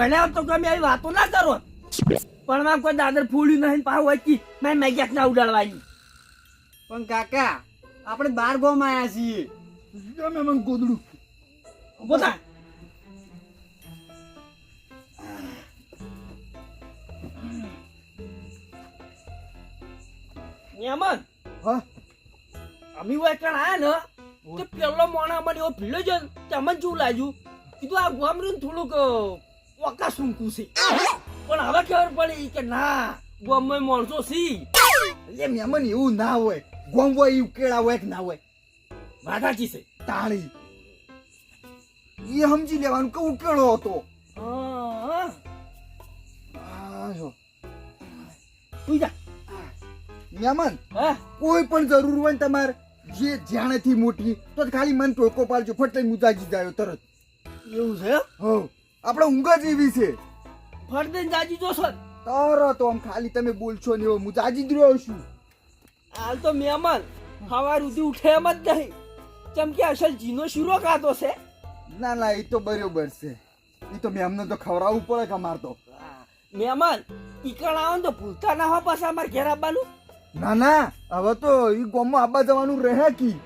ભણ્યા હોત તો ગમે એવી વાતો ના કરો. ભણવા કોઈ દાદર ફૂલ્યું નહીં પાવ વચ્ચી મેં મેગેસ ના ઉડાડવાની પણ કાકા આપણે બાર ગોમાં આવ્યા છીએ. તમે મને ગોદડું. બોતા નિયમન હા? અમે વેચાણ આયા ને તો પેલો મોણા મને એવો ભીડો છે તમને શું લાગ્યું? કીધું આ ગોમરીને થોડુંક ઓકા સુંકું છે. પણ હવે ખબર પડી કે ના ગામમાં માણસો સી એટલે મેમન એવું ના હોય ગોમ હોય એવું કેળા હોય કે ના હોય. વાધાચી છે તાળી એ સમજી લેવાનું કે ઉકેળો હતો. તું જા. મેમન હા? કોઈ પણ જરૂર હોય ને તમારે જે જાણેથી મોટી તો ખાલી મન ટોકો પાડજો. ફટલે મુજાજી જાયો તરત. એવું છે? હો આપણે ઊંઘ જ એવી છે. ફરદેન જાજી જોશો ને. તરત આમ ખાલી તમે બોલશો ને એવો જાજી જ રહ્યો છું. હાલ તો મહેમાન સવાર સુધી ઉઠે એમ જ નહીં. કેમ કે અસલ જીનો શીરો ખાતો છે? ના ના એ તો બરોબર છે. એ તો મેમને તો ખવડાવવું પડે કે અમાર તો. હા, મહેમાન ઈકણ આવે તો ભૂલતા ના હોય પાછા અમારે ઘેર આવવાનું. ના ના હવે તો એ ગોમમાં આબા જવાનું રહે કી.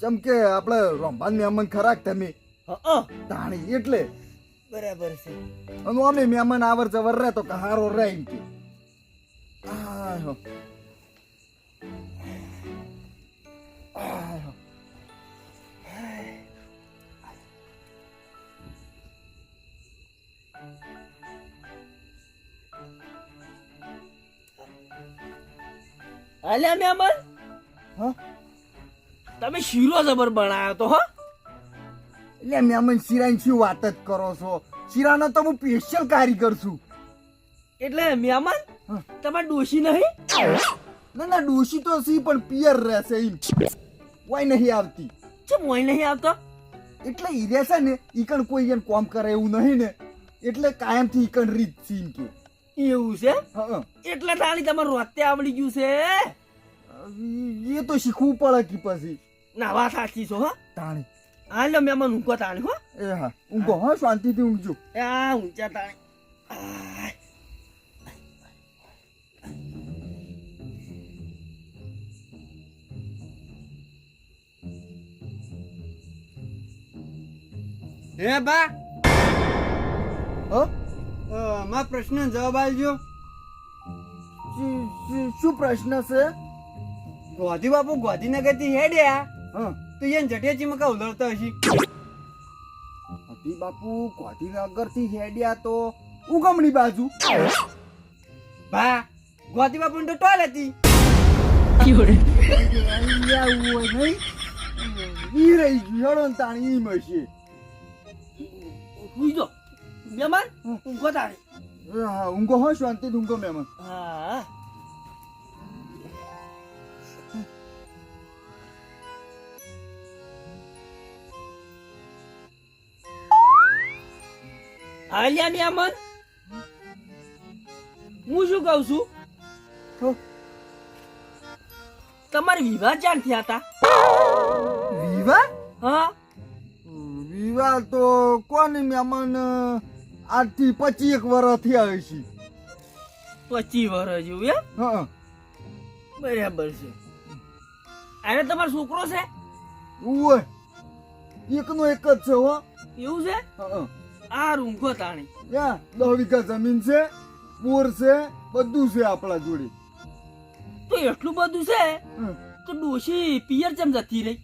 ચમકે કે આપણે રંભાન મહેમાન ખરાક તમે? હા. તાણી એટલે? બરાબર છે. અને અમે મહેમાન આવર જવર રહે તો કહારો રહે એમ કે. અલ્યા મહેમાન? હા? તમે શીરો જબર બનાવ્યો તો હો? એટલે મેમન શિરાની શું વાત જ કરો છો? શિરાનો તો હું સ્પેશિયલ કારીગર છું. એટલે મહેમાન હા. તમારે ડોશી નહીં? ના ના ડોશી તો સી પણ પિયર રહેશે એમ કોઈ નહીં આવતી. ચમ કોઈ નહીં આવતો? એટલે ઈ રહેશે ને ઈ કણ કોઈ એને કોમ કરે એવું નહીં ને. એટલે કાયમથી ઈ કણ રીત સીમ એમ કે. એવું છે? હા એટલે તાળી તમારું રોતે આવડી ગયું છે? એ તો શીખવું પડે કે પછી. ના વાત સાચી છો હા. તાણી. હાલો મહેમાન ઊંઘો તાણી હો. એ હા ઊંઘો હા શાંતિથી ઊંઘજો. આ ઊંચા તાણી. હે બા. હો? મા પ્રશ્ન જવાબ આલજો શું પ્રશ્ન છે? ગોધી બાપુ ગોધીનગરથી હેડ્યા. હા. તો એને જટિયાચી માં કા ઉલરતા હશે? હતી બાપુ ગાંધીનગરથી હેડ્યા તો ઉગમણી બાજુ? બા ગોધી બાપુ તો ટોલ હતી. હોય ઈ રહી ગયું હેડો ને તાણી ઈ મળશે. સુઈ જાઓ. મહેમાન ઊંઘો તાણી. એ હા ઊંઘો હા શાંતિ ઊંઘો મહેમાન હા. આલ્યા મહેમાન હું શું કહું છું? તમારે વિવાહ ચાલ થયા હતા વિવાહ? હા. વિવાહ તો કોને મહેમાન આજથી પચીસ એક વર્ષ થયા છે. પચીસ વર્ષ જેવું એમ? હા બરાબર છે. અરે તમારો છોકરો છે? ઉવે. એકનો એક જ છે હો. એવું છે? હા. આ રૂંખો તાણી. ક્યાં દસ વીઘા જમીન છે બોર છે બધું છે આપણા જોડે. તો એટલું બધું છે. તો ડોશી પિયર ચમ જતી રહી?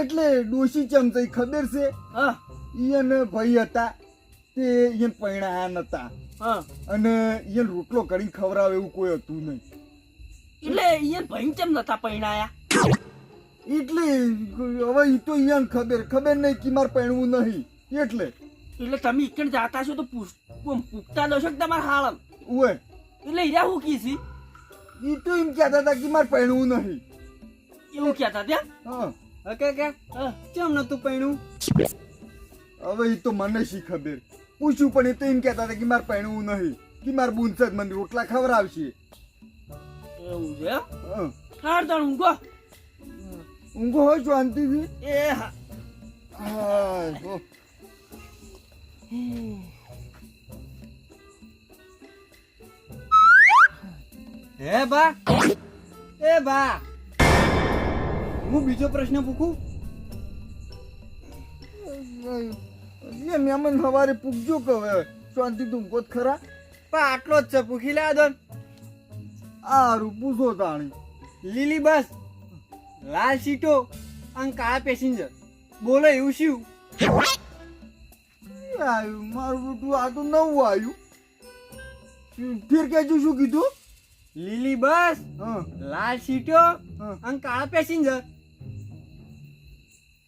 એટલે ડોશી ચમચઈ ખબર છે? હા. ઈ ભાઈ હતા તે એને પૈણા નતા. હા. અને એને રોટલો કરીને ખવડાવે એવું કોઈ હતું નહીં. એટલે એને ભાઈ ચમ નતા પૈણાયા? એટલે હવે એ તો અહીંયા ખબર ખબર નહીં કે મારે પહેણવું નહીં. એટલે. એટલે તમે એકણ જાતા છો તો પૂછતા દો છો કે તમારા હાલમ ઉવે. એટલે હીરા હું કીધી એ તો એમ કહેતા હતા કે મારે પહેણવું નહીં. એવું કહેતા ત્યાં હા. હકે કે હા. ચમ નતું પૈણું હવે એ તો મને શી ખબર? પૂછ્યું પણ એ તો એમ કહેતા હતા કે મારે પહેણવું નહીં કે મારે બુનસદ જ મને રોટલા ખવડાવશે. એવું છે? હા. હાર તાણ ઊંઘો. ઊંઘો હોય શાંતિથી એ હા. હો. બા. એ બા. હું બીજો પ્રશ્ન પૂછું? એ મહેમાન સવારે પૂછજો કે હવે? શાંતિ તું કોત ખરા? પણ આટલો જ છે પૂછી લે દો આરું પૂછો તાણી. લીલી બસ. લાલ સીટો અને કાળા પેસેન્જર બોલો એવું શું? આવ્યું મારું બેટું આ તો નવું આવ્યું ફેર કેજો શું કીધું? લીલી બસ હા. લાલ સીટો. અને કાળા પેસેન્જર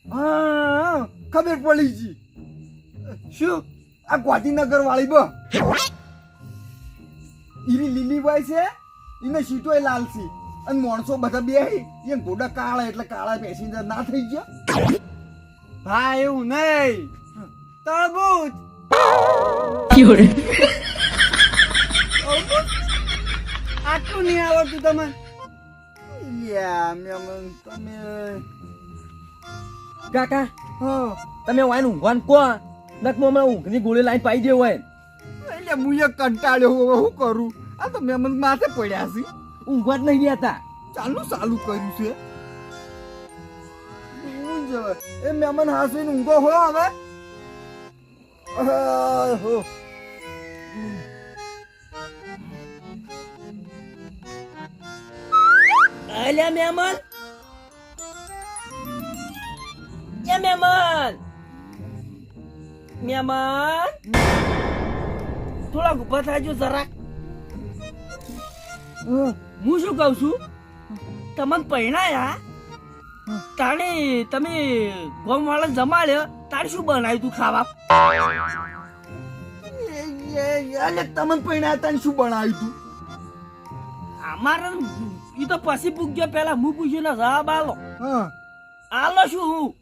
હા ખબર પડી જી શું? આ ગાંધીનગર વાળી બ લીલી બાઈ છે? એને સીટો લાલ છે. અને માણસો બધા બે એ ગોડા કાળા એટલે કાળા પેસેન્જર ના થઈ ગયા. ભાઈ એવું નહીં. તરબૂચ આટલું નહીં આવડતું તમે તમે કાકા હા. તમે વાઈન ઊંઘવાન કો નકમો હમણાં ઊંઘની ગોળી લાઈન પાઈ દેવો હોય. એટલે હું કંટાળ્યો હવે શું કરું? આ તો મેમન માથે પડ્યા છે. ઊંઘવા જ નહીં રહેતા ચાલુ ચાલુ કર્યું છે. એ મેમન હાસવીને ઊંઘો હો હવે. આહ, હો. અલ્યા મહેમાન. એ મહેમાન. મહેમાન. થોડા ઊભા થાજો જરાક. હા. શું કહું છું? તમને પહેણાયા તાણે તમે ગોમ વાળા જમાડ્યો તારે શું બનાવ્યું તું ખાવા? અલે તમને પહેણાયા હતા શું બનાવ્યું તું? અમારે એ તો પછી પૂછજો પેલા હું પૂછ્યું ને જવાબ આલો. હા. આલો શું હું?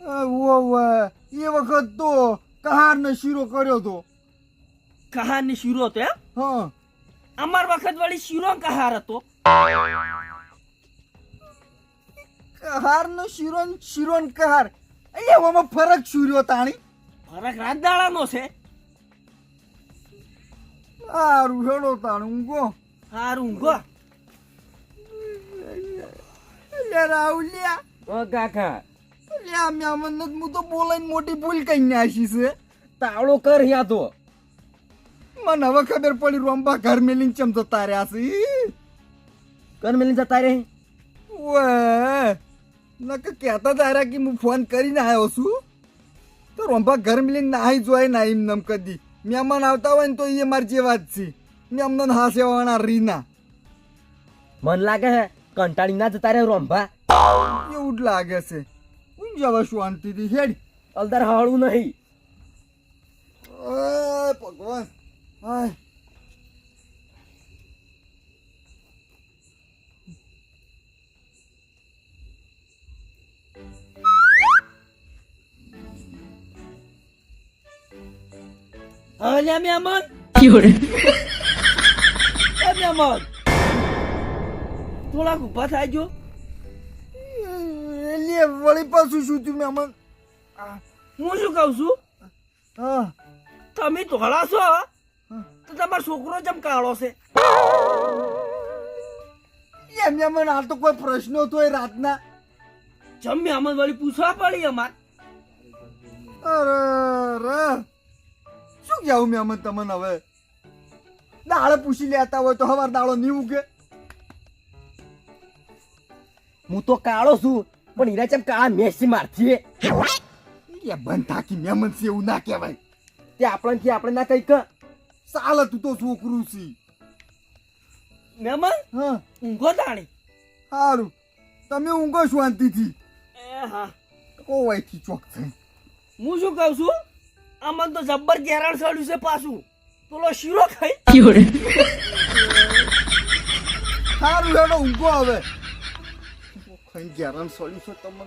એ, વો, વો. એ વખત તો કહાર ને શીરો કર્યો તો. કહારની શીરો હતો એમ? હા. અમાર વખત વાળી શિરો કહાર હતો. કહાર નો શીરો ને કહાર આમાં ફરક શૂર્યો તાણી? ફરક રાત દાડાનો છે. સારું હેડો તાણ ઊંઘો. હારું ઊંઘો. રાહુલિયા ઓ કાકા. લે આ હું તો બોલાઈને મોટી ભૂલ કઈ નાખી છે. તાળો કર યા તો. મને હવે ખબર પડી રોંબા ઘર મેલીને ચમ જતા રહ્યા છે? કર મેલી જતા રે વે નકે કહેતા તારા કે હું ફોન કરીને આવ્યો છું. તો રોંબા ઘર મેલીને નાહી જોય ના એમ નમ કદી. મહેમાન આવતા હોય ને તો એ મારી જ છે. મેમને હાસ્યવાળા રીના. મન લાગે હે કંટાળી ના જતા રે રોંભા એવું જ લાગે છે. હું જવા શાંતિથી હેડ. અલદાર હાળું નહીં. આય અલ્યા મહેમાન એ મહેમાન થોડાક ઊભા થાજો લે વળી પાછું શું થયું મહેમાન હું શું કહું છું હા તમે ધોળા છો તો તમારો છોકરો જેમ કાળો છે? એમ એમ આ તો કોઈ પ્રશ્ન હતો એ રાતના. જમ્યા મહેમાન વાળી પૂછવા પડી અમાર? અરે રે શું કહેવું મહેમાન તમને હવે? દાળે પૂછી લેતા હોય તો હવાર દાળો નહીં ઉગે. હું તો કાળો છું પણ હીરા ચમ કાળા મેસી મારતી એ બંધ થાકી મેમન છે એવું ના કહેવાય. તે આપણને આપણે ના કઈ ક ચાલે તું તો છોકરું છી. મહેમાન હા. ઊંઘો તાણી. સારું તમે ઊંઘો શાંતિથી. એ હા. કોવાયથી ચોક થઈ હું શું કહું છું? આમાં તો જબ્બર ગેરાણ સડ્યું છે પાછું. પેલો શીરો ખાઈ. સારું હેડો ઊંઘો હવે. ખાઈ ગેરાન સડ્યું છે તમને.